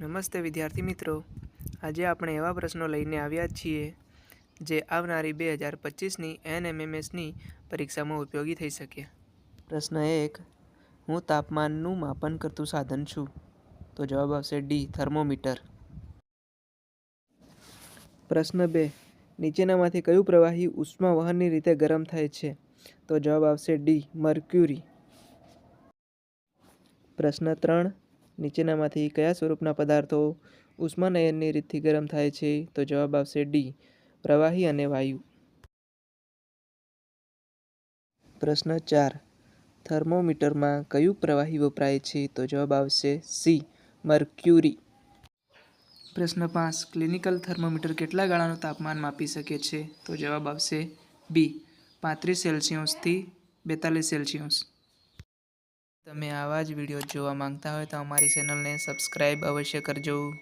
નમસ્તે વિદ્યાર્થી મિત્રો. આજે આપણે એવા પ્રશ્નો લઈને આવ્યા છીએ જે આવનારી બે હજાર પચીસની એનએમએમએસની પરીક્ષામાં ઉપયોગી થઈ શકે. પ્રશ્ન એક, હું તાપમાનનું માપન કરતું સાધન છું? તો જવાબ આવશે ડી, થર્મોમીટર. પ્રશ્ન બે, નીચેનામાંથી કયું પ્રવાહી ઉષ્મા વહનની રીતે ગરમ થાય છે? તો જવાબ આવશે ડી, મર્ક્યુરી. પ્રશ્ન ત્રણ નીચેનામાંથી કયા સ્વરૂપના પદાર્થો ઉષ્માનયનની રીતથી ગરમ થાય છે? તો જવાબ આવશે ડી, પ્રવાહી અને વાયુ. પ્રશ્ન ચાર, થર્મોમીટરમાં કયું પ્રવાહી વપરાય છે? તો જવાબ આવશે સી, મર્ક્યુરી. પ્રશ્ન પાંચ, ક્લિનિકલ થર્મોમીટર કેટલા ગાળાનું તાપમાન માપી શકે છે? તો જવાબ આવશે બી, પાંત્રીસ સેલ્સિયસથી બેતાલીસ સેલ્સિયસ. તમે આવા જ વીડિયો જોવા માંગતા હોય તો અમારી ચેનલને સબસ્ક્રાઈબ અવશ્ય કરજો.